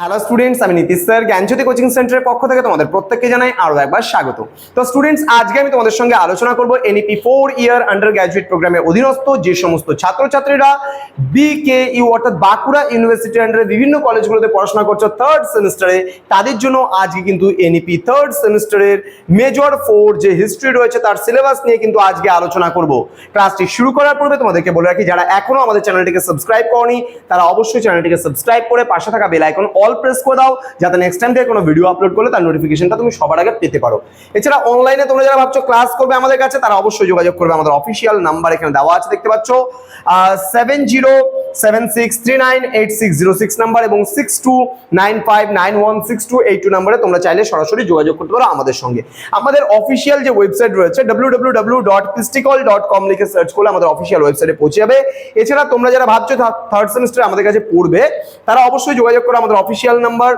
Hello students আমি Nitish sir জ্ঞানজ্যোতি coaching সেন্টারের পক্ষ থেকে তোমাদের প্রত্যেককে জানাই আরও একবার স্বাগত। তো স্টুডেন্টস আজকে আমি তোমাদের সঙ্গে আলোচনা করব NEP four year undergraduate প্রোগ্রামের অধীনস্থ যে সমস্ত ছাত্রছাত্রীরা বিকে ইউ অর্থাৎ বাঁকুড়া ইউনিভার্সিটির আন্ডারে বিভিন্ন কলেজগুলোতে পড়াশোনা করছ থার্ড সেমিস্টারে তাদের জন্য আজকে কিন্তু এনইপি থার্ড সেমিস্টারের মেজর ফোর যে হিস্ট্রি রয়েছে তার সিলেবাস নিয়ে কিন্তু আজকে আলোচনা করব। ক্লাসটি শুরু করার পূর্বে তোমাদেরকে বলে রাখি, যারা এখনও আমাদের চ্যানেলটিকে সাবস্ক্রাইব করনি, তারা অবশ্যই চ্যানেলটিকে সাবস্ক্রাইব করে পাশে থাকা বেল আইকন অল প্রেস করে দাও, যাতে নেক্সট টাইম থেকে কোনো ভিডিও আপলোড করলে তার নোটিফিকেশনটা তুমি সবার আগে পেতে পারো। এছাড়া অনলাইনে তোমরা যারা ভাবছ ক্লাস করবে আমাদের কাছে, তারা অবশ্যই যোগাযোগ করবে আমাদের অফিসিয়াল নাম্বার এখানে দেওয়া আছে, দেখতে পাচ্ছ। Seven zero seven six three nine eight six zero six number এবং six two nine five nine one six two eight two নাম্বারে তোমরা চাইলে সরাসরি যোগাযোগ করতে পারো আমাদের সঙ্গে। আমাদের যে ওয়েবসাইট রয়েছে ডট ডট কম লিখে সার্চ করলে আমাদের ওয়েবসাইটে এছাড়া তোমরা যারা ভাবছ থার্ড সেমিস্টার আমাদের কাছে পড়বে, তারা অবশ্যই যোগাযোগ করো আমাদের অফিসিয়াল নাম্বার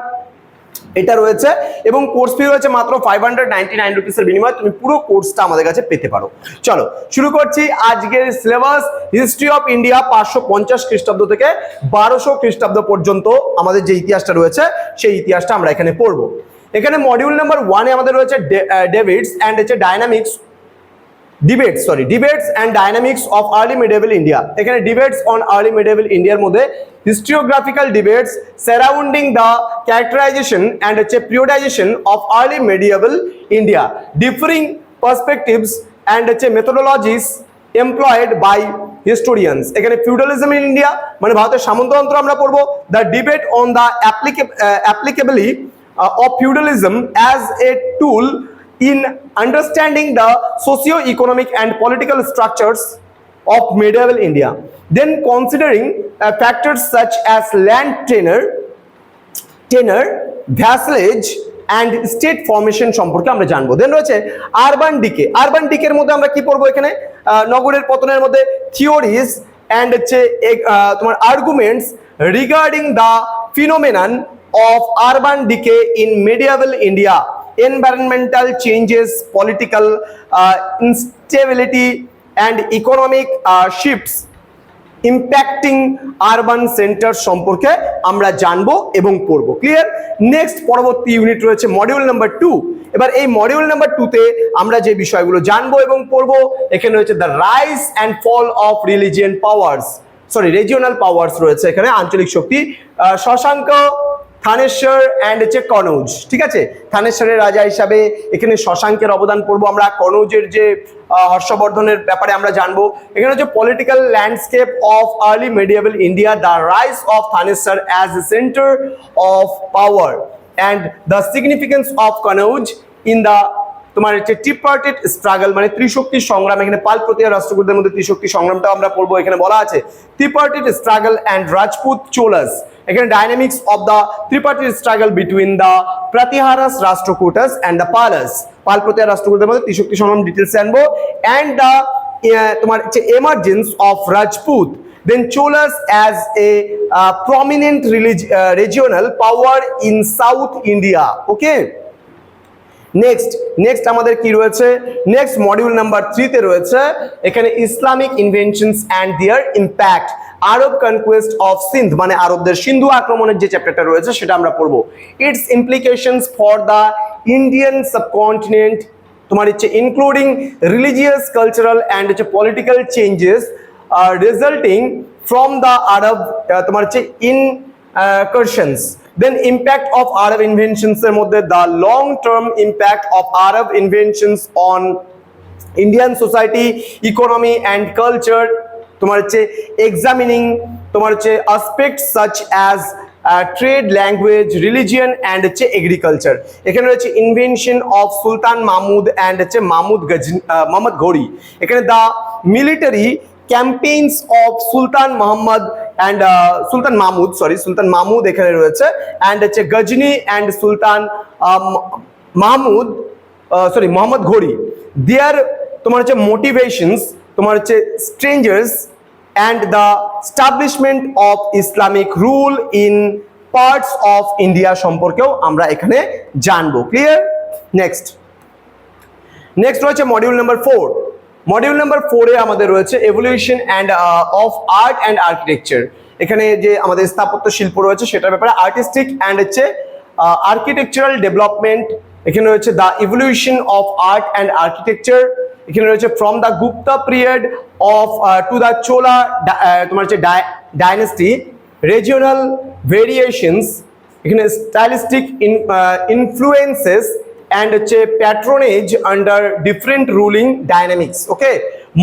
এটা রয়েছে এবং কোর্স ফি রয়েছে মাত্র ফাইভ হান্ড্রেড নাইনটি নাইন রুপিসের বিনিময়ে তুমি পুরো কোর্সটা আমাদের কাছে পেতে পারো। চলো, শুরু করছি আজকের সিলেবাস হিস্ট্রি অফ ইন্ডিয়া পাঁচশো পঞ্চাশ খ্রিস্টাব্দ থেকে বারোশো খ্রিস্টাব্দ পর্যন্ত আমাদের যে ইতিহাসটা রয়েছে, সেই ইতিহাসটা আমরা এখানে পড়ব। এখানে মডিউল নাম্বার ওয়ানে আমাদের রয়েছে ডেভিডস অ্যান্ড হচ্ছে dynamics debates sorry debates and dynamics of early medieval India এখানে ডিবেটস অন আর্লি মিডেবল ইন্ডিয়ার মধ্যে historiographical debates surrounding the characterisation and হচ্ছে of early medieval India differing perspectives and হচ্ছে methodologies employed by historians এখানে feudalism in India মানে ভারতের সামন্ততন্ত্র আমরা পড়ব the debate on the applicability of feudalism as a tool in understanding the socio-economic and political structures of medieval India. Then considering uh, factors such as land tenure, tenure, vassalage and state formation সম্পর্কে আমরা জানব then রয়েছে urban decay urban ডিকের মধ্যে আমরা কি পড়ব এখানে নগরের পতনের মধ্যে থিওরিজ অ্যান্ড হচ্ছে তোমার arguments regarding the phenomenon of urban decay in medieval India environmental changes, political uh, instability, and economic uh, impacting urban centre সম্পর্কে আমরা জানব এবং পড়ব। ক্লিয়ার নেক্সট পরবর্তী ইউনিট রয়েছে মডিউল নাম্বার টু এবার এই মডিউল নাম্বার টুতে আমরা যে বিষয়গুলো জানব এবং পড়ব এখানে রয়েছে the rise and fall of religion powers sorry regional powers রয়েছে এখানে আঞ্চলিক শক্তি। শশাঙ্ক থানেশ্বর অ্যান্ড হচ্ছে কনৌজ, ঠিক আছে? থানেশ্বরের রাজা হিসাবে এখানে শশাঙ্কের অবদান পড়ব আমরা, কনৌজের যে হর্ষবর্ধনের ব্যাপারে আমরা জানব। এখানে হচ্ছে political landscape of early medieval India the rise of Thaneshwar as a centre of power and the significance of Kannauj in the তোমার হচ্ছে ট্রিপার্টেড স্ট্রাগল মানে ত্রিশক্তির সংগ্রাম এখানে পাল প্রতিহার রাষ্ট্রকূটদের মধ্যে ত্রিশক্তি সংগ্রামটাও আমরা পড়ব এখানে বলা আছে tripartite struggle and Rajput Cholas এখানে dynamics of the tripartite struggle between the Pratiharas Rashtrakutas and the Palas Pala Pratihara রাষ্ট্রকূটদের মধ্যে ত্রিশক্তি সংগ্রাম ডিটেলস আনব অ্যান্ড দ্য তোমার হচ্ছে emergence of Rajput as a uh, prominent relig- uh, regional power in South India. Okay. Next next আমাদের কি রয়েছে? Next module number থ্রিতে রয়েছে, এখানে Islamic invasions and their impact Arab conquest of Sindh মানে আরবদের সিন্ধু আক্রমণের যে চ্যাপ্টারটা রয়েছে সেটা আমরা পড়ব। Its implications for the Indian subcontinent তোমার হচ্ছে ইনক্লুডিং রিলিজিয়াস কালচারাল অ্যান্ড হচ্ছে political changes resulting from the Arab তোমার হচ্ছে in incursions. Then impact of Arab inventions এর মধ্যে the long term impact of Arab inventions on Indian society economy and culture তোমার হচ্ছে examining তোমার হচ্ছে aspect such as trade language religion and হচ্ছে agriculture এখানে রয়েছে invention of Sultan Mahmud and হচ্ছে মাহমুদ গজ মাহমুদ ঘড়ি এখানে the military campaigns of Sultan Mohammad and Sultan Mahmud sorry Sultan Mahmud এখানে রয়েছে অ্যান্ড হচ্ছে Ghazni and Sultan Mahmud sorry Mohammad ঘড়ি। দেয়ার তোমার হচ্ছে মোটিভেশনস তোমার হচ্ছে strangers and the establishment of Islamic rule in parts of India সম্পর্কেও আমরা এখানে জানব। ক্লিয়ার নেক্সট নেক্সট রয়েছে module number four module number ফোরে আমাদের রয়েছে evolution and of art and architecture এখানে যে আমাদের স্থাপত্য শিল্প রয়েছে সেটার ব্যাপারে আর্টিস্টিক অ্যান্ড হচ্ছে আর্কিটেকচারাল ডেভেলপমেন্ট এখানে রয়েছে the evolution of art and architecture এখানে রয়েছে from the Gupta period of to the Chola তোমার হচ্ছে ডাইনেস্টি রিজিওনাল ভেরিয়েশনস এখানে স্টাইলিস্টিক ইনফ্লুয়েন্সেস অ্যান্ড হচ্ছে patronage under different ruling dynamics okay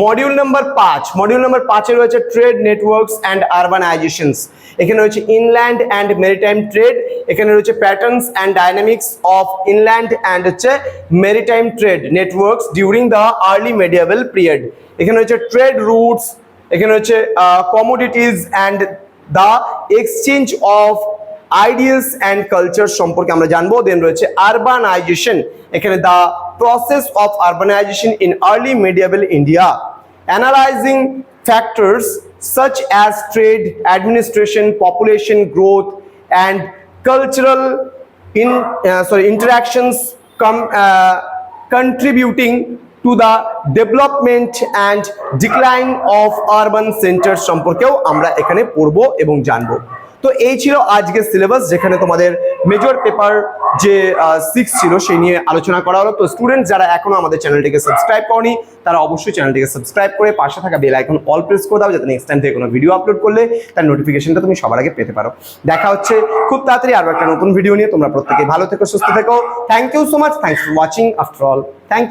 module number পাঁচ মডিউল নাম্বার পাঁচে রয়েছে ট্রেড নেটওয়ার্কস অ্যান্ড আরবানাইজেশনস এখানে রয়েছে ইনল্যান্ড অ্যান্ড মেরিটাইম ট্রেড এখানে রয়েছে patterns and dynamics of inland and হচ্ছে maritime trade networks during the early medieval period এখানে রয়েছে ট্রেড রুটস এখানে হচ্ছে commodities and the exchange of ideas and culture সম্পর্কে আমরা জানব দেন রয়েছে আরবানাইজেশন এখানে the process of urbanisation in early medieval India analysing factors trade, administration, population growth, and cultural in uh, sorry interactions come uh, contributing to the development and decline of urban centers সম্পর্কেও আমরা এখানে পড়ব এবং জানব তো এই ছিল আজকের সিলেবাস যেখানে তোমাদের মেজর পেপার যে সিক্স ছিল সেই নিয়ে আলোচনা করা হলো। তো স্টুডেন্ট যারা এখনও আমাদের চ্যানেলটিকে সাবস্ক্রাইব করনি, তারা অবশ্যই চ্যানেলটিকে সাবস্ক্রাইব করে পাশে থাকা বেল আইকন অল প্রেস করে দাও, যাতে নেক্সট টাইম থেকে কোনো ভিডিও আপলোড করলে তার নোটিফিকেশনটা তুমি সবার আগে পেতে পারো। দেখা হচ্ছে খুব তাড়াতাড়ি আরও একটা নতুন ভিডিও নিয়ে। তোমরা প্রত্যেকে ভালো থেকো, সুস্থ থেকো। Thank you so much thanks for watching after all thank